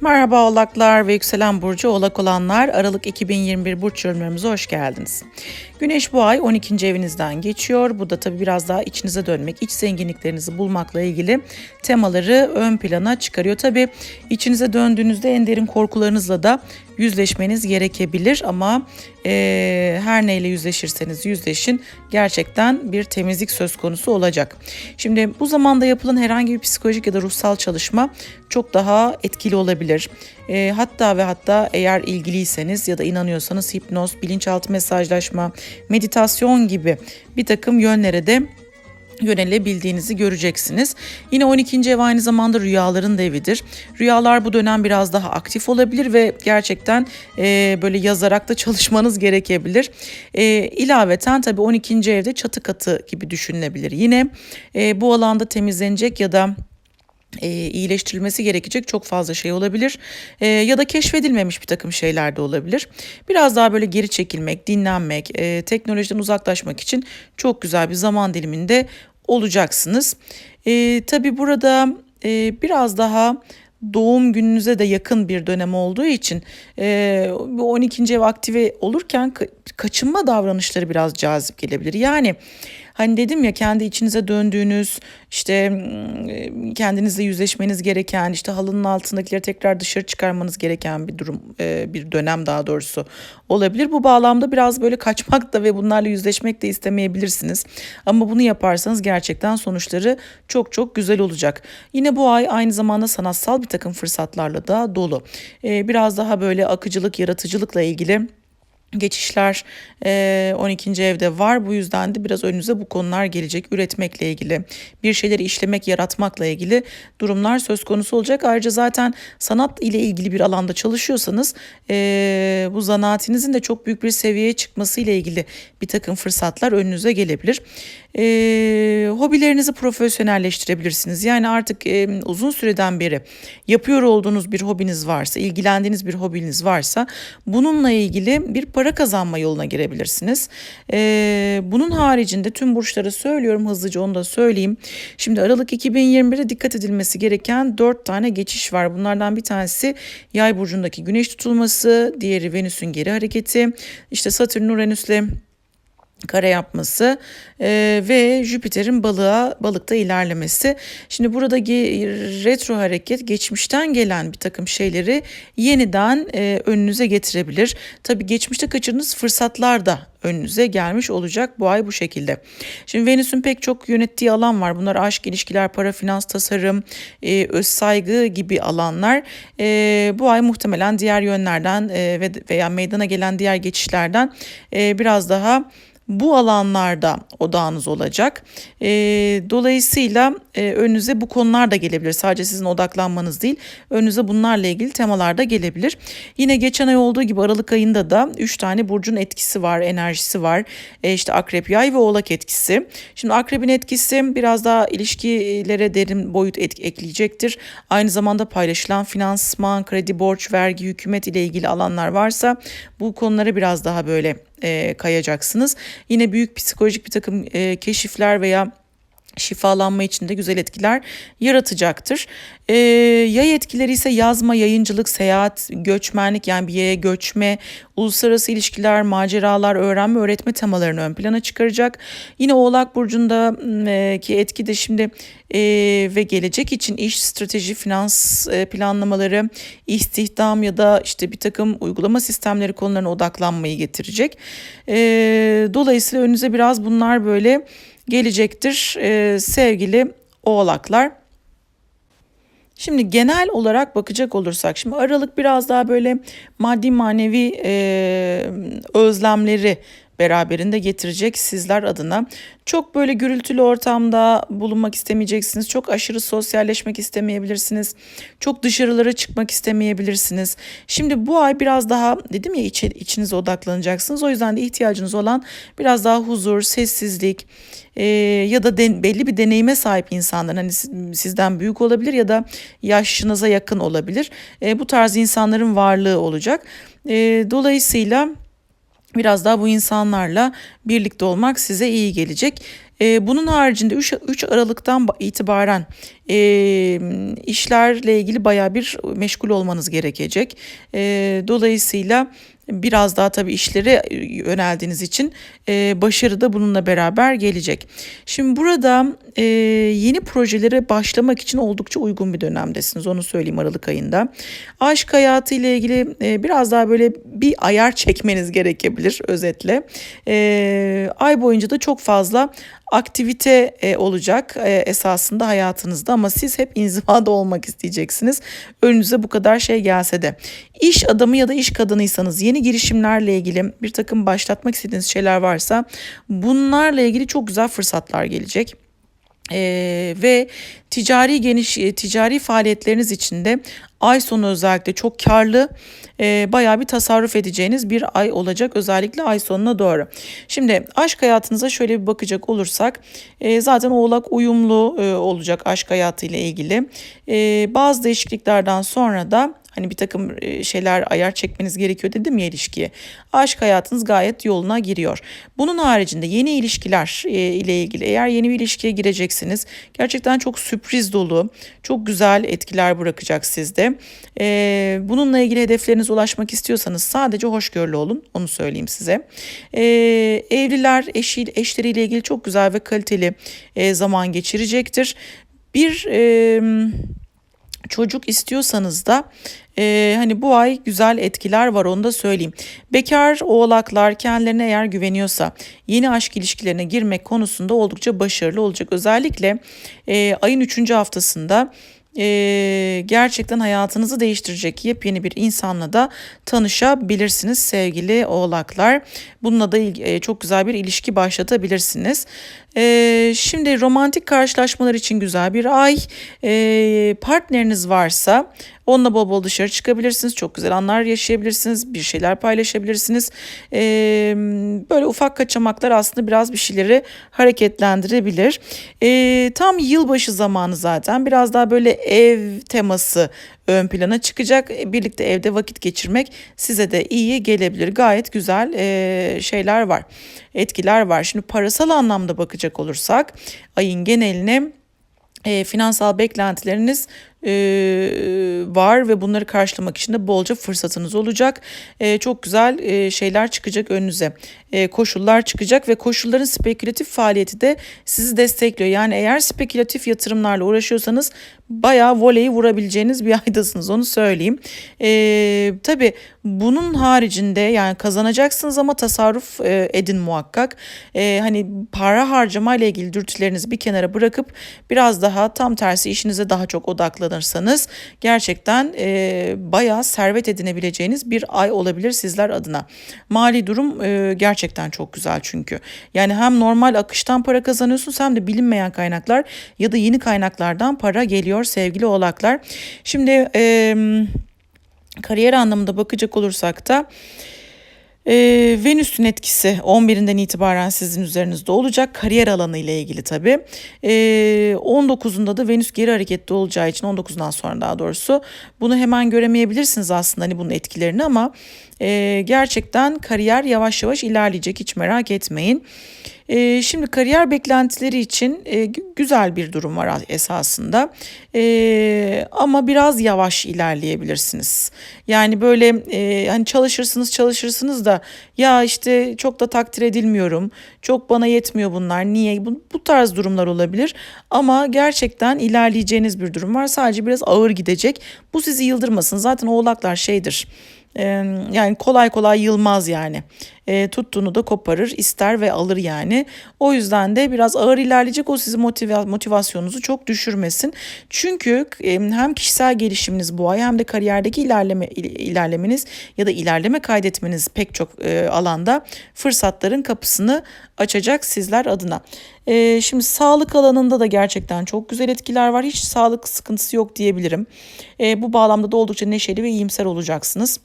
Merhaba oğlaklar ve yükselen burcu oğlak olanlar Aralık 2021 burç yorumlarımıza hoş geldiniz. Güneş bu ay 12. evinizden geçiyor. Bu da tabii biraz daha içinize dönmek, iç zenginliklerinizi bulmakla ilgili temaları ön plana çıkarıyor. Tabii içinize döndüğünüzde en derin korkularınızla da yüzleşmeniz gerekebilir ama e, her neyle yüzleşirseniz yüzleşin gerçekten bir temizlik söz konusu olacak. Şimdi bu zamanda yapılan herhangi bir psikolojik ya da ruhsal çalışma çok daha etkili olabilir. E, hatta ve hatta eğer ilgiliyseniz ya da inanıyorsanız hipnoz, bilinçaltı mesajlaşma, meditasyon gibi bir takım yönlere de yönelebildiğinizi göreceksiniz. Yine 12. ev aynı zamanda rüyaların da evidir. Rüyalar bu dönem biraz daha aktif olabilir ve gerçekten e, böyle yazarak da çalışmanız gerekebilir. E, ilaveten tabii 12. evde çatı katı gibi düşünülebilir. Yine e, bu alanda temizlenecek ya da e, iyileştirilmesi gerekecek çok fazla şey olabilir e, ya da keşfedilmemiş bir takım şeyler de olabilir. Biraz daha böyle geri çekilmek, dinlenmek, e, teknolojiden uzaklaşmak için çok güzel bir zaman diliminde olacaksınız. E, tabii burada e, biraz daha doğum gününüze de yakın bir dönem olduğu için e, bu 12. ev aktive olurken kaçınma davranışları biraz cazip gelebilir. Yani Hani dedim ya kendi içinize döndüğünüz işte mm, kendinizle yüzleşmeniz gereken işte halının altındakileri tekrar dışarı çıkarmanız gereken bir durum e, bir dönem daha doğrusu olabilir. Bu bağlamda biraz böyle kaçmak da ve bunlarla yüzleşmek de istemeyebilirsiniz. Ama bunu yaparsanız gerçekten sonuçları çok çok güzel olacak. Yine bu ay aynı zamanda sanatsal bir takım fırsatlarla da dolu. E, biraz daha böyle akıcılık, yaratıcılıkla ilgili geçişler 12. evde var. Bu yüzden de biraz önünüze bu konular gelecek. Üretmekle ilgili, bir şeyleri işlemek, yaratmakla ilgili durumlar söz konusu olacak. Ayrıca zaten sanat ile ilgili bir alanda çalışıyorsanız bu zanaatinizin de çok büyük bir seviyeye çıkması ile ilgili bir takım fırsatlar önünüze gelebilir. hobilerinizi profesyonelleştirebilirsiniz. Yani artık uzun süreden beri yapıyor olduğunuz bir hobiniz varsa, ilgilendiğiniz bir hobiniz varsa bununla ilgili bir para kazanma yoluna girebilirsiniz. Ee, bunun haricinde tüm burçları söylüyorum hızlıca onu da söyleyeyim. Şimdi Aralık 2021'de dikkat edilmesi gereken 4 tane geçiş var. Bunlardan bir tanesi Yay burcundaki güneş tutulması, diğeri Venüs'ün geri hareketi. İşte Satürn Uranüs'le kare yapması e, ve Jüpiter'in balığa balıkta ilerlemesi. Şimdi buradaki retro hareket geçmişten gelen bir takım şeyleri yeniden e, önünüze getirebilir. Tabi geçmişte kaçırdığınız fırsatlar da önünüze gelmiş olacak bu ay bu şekilde. Şimdi Venüs'ün pek çok yönettiği alan var. Bunlar aşk, ilişkiler, para, finans, tasarım, e, öz saygı gibi alanlar. E, bu ay muhtemelen diğer yönlerden e, veya meydana gelen diğer geçişlerden e, biraz daha bu alanlarda odağınız olacak. E, dolayısıyla e, önünüze bu konular da gelebilir. Sadece sizin odaklanmanız değil, önünüze bunlarla ilgili temalar da gelebilir. Yine geçen ay olduğu gibi Aralık ayında da 3 tane burcun etkisi var, enerjisi var. E, işte Akrep, Yay ve Oğlak etkisi. Şimdi Akrep'in etkisi biraz daha ilişkilere derin boyut et, ekleyecektir. Aynı zamanda paylaşılan finansman, kredi, borç, vergi, hükümet ile ilgili alanlar varsa bu konulara biraz daha böyle e, kayacaksınız. Yine büyük psikolojik bir takım e, keşifler veya şifalanma için de güzel etkiler yaratacaktır. Ee, yay etkileri ise yazma, yayıncılık, seyahat, göçmenlik yani bir yere göçme, uluslararası ilişkiler, maceralar, öğrenme, öğretme temalarını ön plana çıkaracak. Yine Oğlak Burcu'ndaki etki de şimdi e, ve gelecek için iş, strateji, finans e, planlamaları, istihdam ya da işte bir takım uygulama sistemleri konularına odaklanmayı getirecek. E, dolayısıyla önünüze biraz bunlar böyle gelecektir e, sevgili oğlaklar. Şimdi genel olarak bakacak olursak şimdi Aralık biraz daha böyle maddi manevi e, özlemleri beraberinde getirecek sizler adına. Çok böyle gürültülü ortamda bulunmak istemeyeceksiniz. Çok aşırı sosyalleşmek istemeyebilirsiniz. Çok dışarılara çıkmak istemeyebilirsiniz. Şimdi bu ay biraz daha dedim ya iç, içinize odaklanacaksınız. O yüzden de ihtiyacınız olan biraz daha huzur, sessizlik e, ya da den, belli bir deneyime sahip insanlar hani sizden büyük olabilir ya da yaşınıza yakın olabilir. E, bu tarz insanların varlığı olacak. E, dolayısıyla biraz daha bu insanlarla birlikte olmak size iyi gelecek. E, bunun haricinde 3, 3 Aralık'tan itibaren e, işlerle ilgili baya bir meşgul olmanız gerekecek. E, dolayısıyla biraz daha tabii işlere yöneldiğiniz için e, başarı da bununla beraber gelecek. Şimdi burada e, yeni projelere başlamak için oldukça uygun bir dönemdesiniz onu söyleyeyim Aralık ayında. Aşk hayatı ile ilgili e, biraz daha böyle bir ayar çekmeniz gerekebilir özetle. E, ay boyunca da çok fazla aktivite e, olacak e, esasında hayatınızda ama siz hep inzivada olmak isteyeceksiniz. Önünüze bu kadar şey gelse de. İş adamı ya da iş kadınıysanız yeni girişimlerle ilgili bir takım başlatmak istediğiniz şeyler varsa bunlarla ilgili çok güzel fırsatlar gelecek. Ee, ve ticari geniş e, ticari faaliyetleriniz içinde ay sonu özellikle çok karlı e, bayağı bir tasarruf edeceğiniz bir ay olacak özellikle ay sonuna doğru. Şimdi aşk hayatınıza şöyle bir bakacak olursak e, zaten oğlak uyumlu e, olacak aşk hayatı ile ilgili. E, bazı değişikliklerden sonra da Hani bir takım e, şeyler ayar çekmeniz gerekiyor dedim ya ilişkiye. Aşk hayatınız gayet yoluna giriyor. Bunun haricinde yeni ilişkiler e, ile ilgili eğer yeni bir ilişkiye gireceksiniz gerçekten çok sürpriz dolu, çok güzel etkiler bırakacak sizde. E, bununla ilgili hedeflerinize ulaşmak istiyorsanız sadece hoşgörülü olun onu söyleyeyim size. Evliler eşi, eşleriyle ilgili çok güzel ve kaliteli zaman geçirecektir. Bir çocuk istiyorsanız da e, hani bu ay güzel etkiler var onu da söyleyeyim. Bekar oğlaklar kendilerine eğer güveniyorsa yeni aşk ilişkilerine girmek konusunda oldukça başarılı olacak. Özellikle e, ayın 3. haftasında e, gerçekten hayatınızı değiştirecek yepyeni bir insanla da tanışabilirsiniz sevgili oğlaklar. Bununla da e, çok güzel bir ilişki başlatabilirsiniz. E, şimdi romantik karşılaşmalar için güzel bir ay. E, partneriniz varsa Onunla bol bol dışarı çıkabilirsiniz. Çok güzel anlar yaşayabilirsiniz. Bir şeyler paylaşabilirsiniz. Ee, böyle ufak kaçamaklar aslında biraz bir şeyleri hareketlendirebilir. Ee, tam yılbaşı zamanı zaten. Biraz daha böyle ev teması ön plana çıkacak. Birlikte evde vakit geçirmek size de iyi gelebilir. Gayet güzel e, şeyler var. Etkiler var. Şimdi parasal anlamda bakacak olursak ayın geneline e, finansal beklentileriniz e, var ve bunları karşılamak için de bolca fırsatınız olacak. E, çok güzel e, şeyler çıkacak önünüze. E, koşullar çıkacak ve koşulların spekülatif faaliyeti de sizi destekliyor. Yani eğer spekülatif yatırımlarla uğraşıyorsanız bayağı voleyi vurabileceğiniz bir aydasınız onu söyleyeyim. E, tabii bunun haricinde yani kazanacaksınız ama tasarruf e, edin muhakkak. E, hani para harcama ile ilgili dürtülerinizi bir kenara bırakıp biraz daha tam tersi işinize daha çok odaklanırsanız gerçekten e, bayağı servet edinebileceğiniz bir ay olabilir sizler adına. Mali durum e, gerçekten çok güzel çünkü. Yani hem normal akıştan para kazanıyorsunuz hem de bilinmeyen kaynaklar ya da yeni kaynaklardan para geliyor sevgili oğlaklar. Şimdi e, kariyer anlamında bakacak olursak da e, Venüs'ün etkisi 11'inden itibaren sizin üzerinizde olacak. Kariyer alanı ile ilgili tabii. E, 19'unda da Venüs geri hareketli olacağı için 19'dan sonra daha doğrusu bunu hemen göremeyebilirsiniz aslında hani bunun etkilerini ama e, gerçekten kariyer yavaş yavaş ilerleyecek hiç merak etmeyin. E, şimdi kariyer beklentileri için e, güzel bir durum var esasında. E, ama biraz yavaş ilerleyebilirsiniz. Yani böyle e, hani çalışırsınız çalışırsınız da ya işte çok da takdir edilmiyorum, çok bana yetmiyor bunlar niye? Bu, bu tarz durumlar olabilir. Ama gerçekten ilerleyeceğiniz bir durum var. Sadece biraz ağır gidecek. Bu sizi yıldırmasın. Zaten oğlaklar şeydir yani kolay kolay yılmaz yani. E, tuttuğunu da koparır, ister ve alır yani. O yüzden de biraz ağır ilerleyecek o sizin motiva motivasyonunuzu çok düşürmesin. Çünkü e, hem kişisel gelişiminiz bu ay hem de kariyerdeki ilerleme ilerlemeniz ya da ilerleme kaydetmeniz pek çok e, alanda fırsatların kapısını açacak sizler adına. E, şimdi sağlık alanında da gerçekten çok güzel etkiler var. Hiç sağlık sıkıntısı yok diyebilirim. E, bu bağlamda da oldukça neşeli ve iyimser olacaksınız.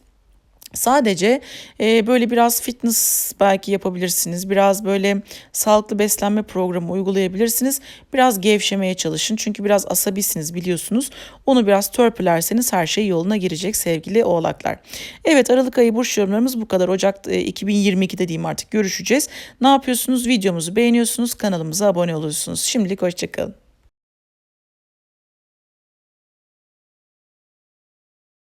Sadece e, böyle biraz fitness belki yapabilirsiniz. Biraz böyle sağlıklı beslenme programı uygulayabilirsiniz. Biraz gevşemeye çalışın. Çünkü biraz asabisiniz biliyorsunuz. Onu biraz törpülerseniz her şey yoluna girecek sevgili oğlaklar. Evet Aralık ayı burç yorumlarımız bu kadar. Ocak e, 2022'de diyeyim artık görüşeceğiz. Ne yapıyorsunuz? Videomuzu beğeniyorsunuz. Kanalımıza abone oluyorsunuz. Şimdilik hoşçakalın.